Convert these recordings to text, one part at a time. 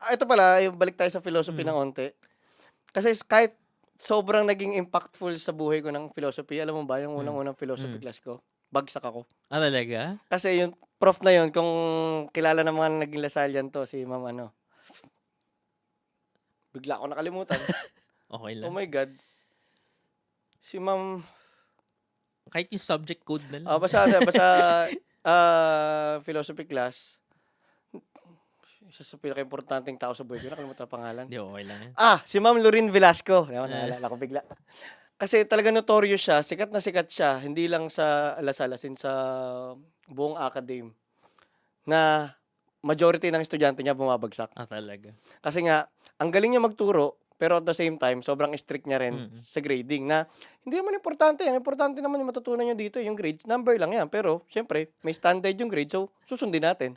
Ah, ito pala, yung balik tayo sa philosophy Mm. ng onte. Kasi kahit sobrang naging impactful sa buhay ko ng philosophy, alam mo ba, yung Mm. unang-unang philosophy Mm. class ko, bagsak ako. Ah, talaga? Kasi yung prof na yun, kung kilala ng mga naging Lasallian to, si ma'am ano, bigla ako nakalimutan. Okay oh lang. my God. Si ma'am, Kahit yung subject code na lang. ah, basta, basta, ah, philosophy class, isa sa pinaka-importanting tao sa buhay ko, nakalimutan ang pangalan. Hindi, okay lang yan. Ah, si Ma'am Lorin Velasco. Yan, Eh. naalala ko bigla. Kasi talaga notorious siya, sikat na sikat siya, hindi lang sa Lasalasin sa buong academe na majority ng estudyante niya bumabagsak. Ah, talaga. Kasi nga, ang galing niya magturo, pero at the same time, sobrang strict niya rin Mm. sa grading na hindi naman importante. Ang importante naman yung matutunan niyo dito, yung grades, number lang yan. Pero, syempre, may standard yung grade, so susundin natin.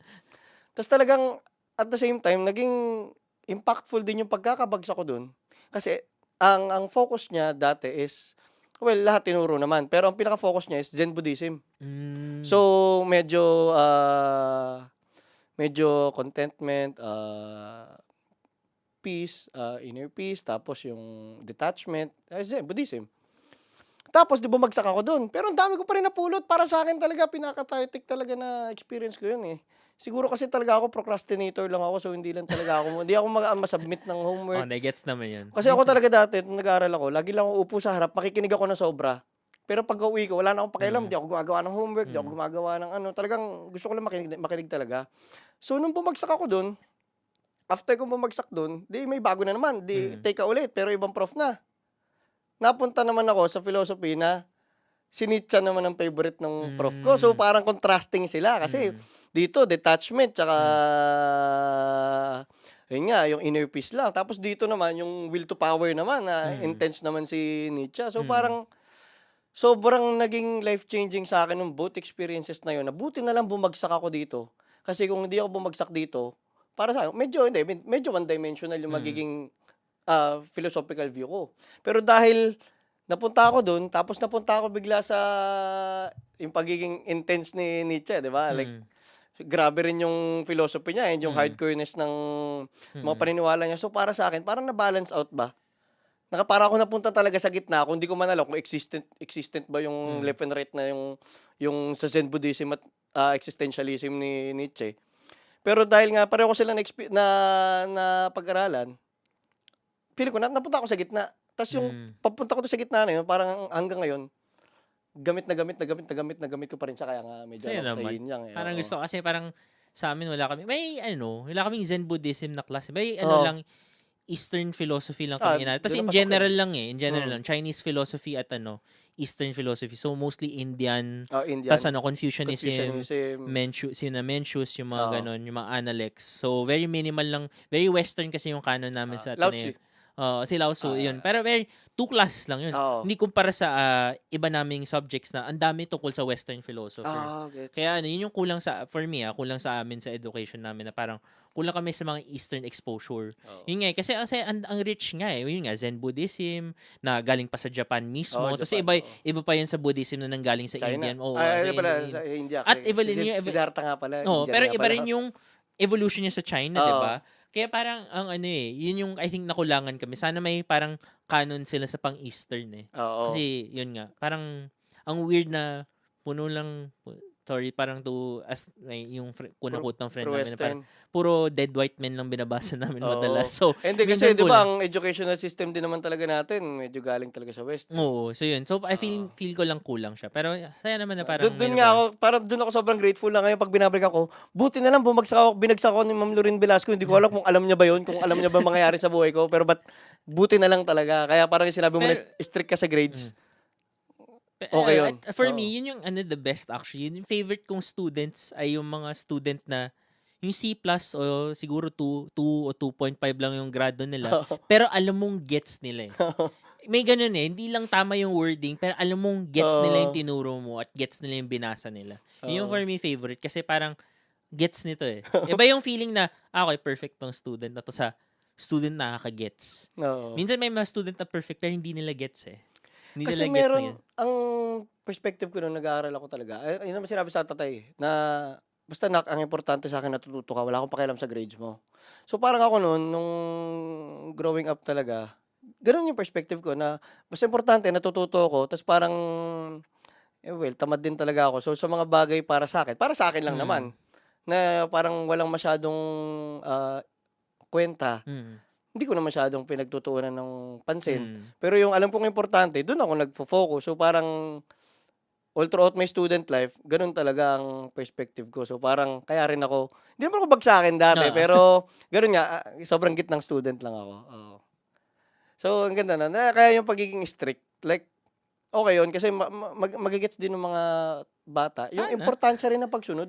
Tapos talagang, at the same time, naging impactful din yung pagkakabagsak ko dun. Kasi, ang ang focus niya dati is, well, lahat tinuro naman. Pero ang pinaka-focus niya is Zen Buddhism. Mm. So, medyo, ah, medyo contentment, ah, peace, ah, inner peace, tapos yung detachment, uh, Zen, Buddhism. Tapos, di bumagsak ako doon. Pero ang dami ko pa rin napulot. Para sa akin talaga, pinaka-titic talaga na experience ko yun eh. Siguro kasi talaga ako procrastinator lang ako so hindi lang talaga ako hindi ako mag masubmit ng oh, homework. negets naman yan. Kasi ako talaga dati nung nag-aaral ako, lagi lang ako upo sa harap, makikinig ako ng sobra. Pero pag uwi ko, wala na akong pakialam, Mm. di ako gumagawa ng homework, di ako Mm. gumagawa ng ano. Talagang gusto ko lang makinig, makinig talaga. So nung bumagsak ako doon, after kong bumagsak doon, di may bago na naman, di Mm. take ka ulit, pero ibang prof na. Napunta naman ako sa philosophy na si Nietzsche naman ang favorite ng prof ko. So Mm. parang contrasting sila kasi Mm. dito detachment tsaka yun nga yung inner peace lang tapos dito naman yung will to power naman na Mm. intense naman si Nietzsche so Mm. parang sobrang naging life changing sa akin ng both experiences na yun nabuti na lang bumagsak ako dito kasi kung hindi ako bumagsak dito para sa akin, medyo hindi med- medyo one dimensional yung Mm. magiging ah, philosophical view ko pero dahil napunta ako doon tapos napunta ako bigla sa yung pagiging intense ni Nietzsche, 'di ba? Like Mm. grabe rin yung philosophy niya, and yung Mm. hardcoreness ng mga Mm. paniniwala niya. So para sa akin, parang na-balance out ba? Naka para ako napunta talaga sa gitna, kung hindi ko man alam kung existent existent ba yung Mm. left and right na yung yung sa Zen Buddhism at ah, existentialism ni Nietzsche. Pero dahil nga pareho ko sila na na, na pag-aralan, feeling ko na napunta ako sa gitna. Tapos yung Mm. papunta ko to sa gitna na yun, parang hanggang ngayon, gamit na gamit na gamit na gamit na gamit ko pa rin siya kaya nga medyo Sa'yo ano, sa naman. yin yang eh. Parang gusto ko kasi parang sa amin wala kami. May ano, wala kaming Zen Buddhism na class. May ano Oo. lang Eastern philosophy lang Ah, kami inaaral. Tapos doon in general lang eh. In general Mm. lang. Chinese philosophy at ano, Eastern philosophy. So mostly Indian. Oh, Indian. Tapos ano, Confucianism. Confucianism. Mencius, sina Mencius, yung mga Oo. ganon, yung mga Analects. So, very minimal lang. Very Western kasi yung canon namin Ah, sa Lao Ateneo. Tzu. Oo, si Lao Tzu, Ah. yun. Pero very, two classes lang yun. Oo. Hindi kumpara sa ah, iba naming subjects na ang dami tungkol sa Western philosophy. Ah, gets. Kaya ano, yun yung kulang sa, for me ah, kulang sa amin sa education namin na parang kulang kami sa mga Eastern exposure. Oo. Yun nga, eh, kasi kasi ang, ang rich nga eh. Yun nga, Zen Buddhism, na galing pa sa Japan mismo. Oo, Tapos Japan, iba, oo. iba pa yun sa Buddhism na nanggaling sa China. Indian. Oo, Ay, sa ano pala, Indian. sa India. At iba din Si- yung- si Siddhartha nga pala. Oo, Indian pero nga iba pala. rin yung evolution niya sa China, 'di Oo. ba? Kaya parang ang ano eh, yun yung I think nakulangan kami. Sana may parang canon sila sa pang-Eastern eh. Oo. Kasi yun nga, parang ang weird na puno lang sorry, parang to as may yung fr- quote ng friend namin na parang puro dead white men lang binabasa namin Oo. madalas. So, Hindi kasi, di ba, kulang. ang educational system din naman talaga natin, medyo galing talaga sa West. Oo, so yun. So I feel feel ko lang kulang siya. Pero saya naman na parang Doon doon meron nga ako, parang doon ako sobrang grateful na ngayon pag binabalik ako. Buti na lang bumagsak ako, binagsak ako ni Ma'am Lorin Velasco. Hindi ko alam kung alam niya ba yun, kung alam niya ba mangyayari sa buhay ko. Pero ba't buti na lang talaga. Kaya parang yung sinabi mo na Pero- strict ka sa grades. Okay eh, yun. at For Oo. me, yun yung ano the best actually. Yung favorite kong students ay yung mga student na yung C plus o siguro 2, 2 o 2.5 lang yung grado nila. pero alam mong gets nila eh. May ganun eh. Hindi lang tama yung wording, pero alam mong gets nila yung Oo. tinuro mo at gets nila yung binasa nila. Yun yung Oo. for me favorite kasi parang gets nito eh. Iba yung feeling na, ah, okay, perfect tong student na to sa student na nakaka-gets. Oo. Minsan may mga student na perfect pero hindi nila gets eh. Hindi Kasi nila gets na meron, yun. ang perspective ko nung nag-aaral ako talaga, ay, yun naman sinabi sa tatay, na basta nak, ang importante sa akin natututo ka, wala akong pakialam sa grades mo. So parang ako noon, nung growing up talaga, ganun yung perspective ko na basta importante natututo ako, tas parang, eh well, tamad din talaga ako. So sa mga bagay para sa akin, para sa akin lang Mm. naman, na parang walang masyadong ah, kwenta, Mm. Hindi ko na masyadong pinagtutuunan ng pansin. Mm. Pero yung alam kong importante, doon ako nagfo-focus. So parang all throughout my student life, ganun talaga ang perspective ko. So parang kaya rin ako, hindi naman ako bagsakin dati, Oo. pero ganun nga, ah, sobrang gitnang student lang ako. Oo. So ang ganda na, na kaya yung pagiging strict, like, okay yun, kasi ma- ma- mag- magigets din ng mga bata, yung Sana. importansya rin ng pagsunod.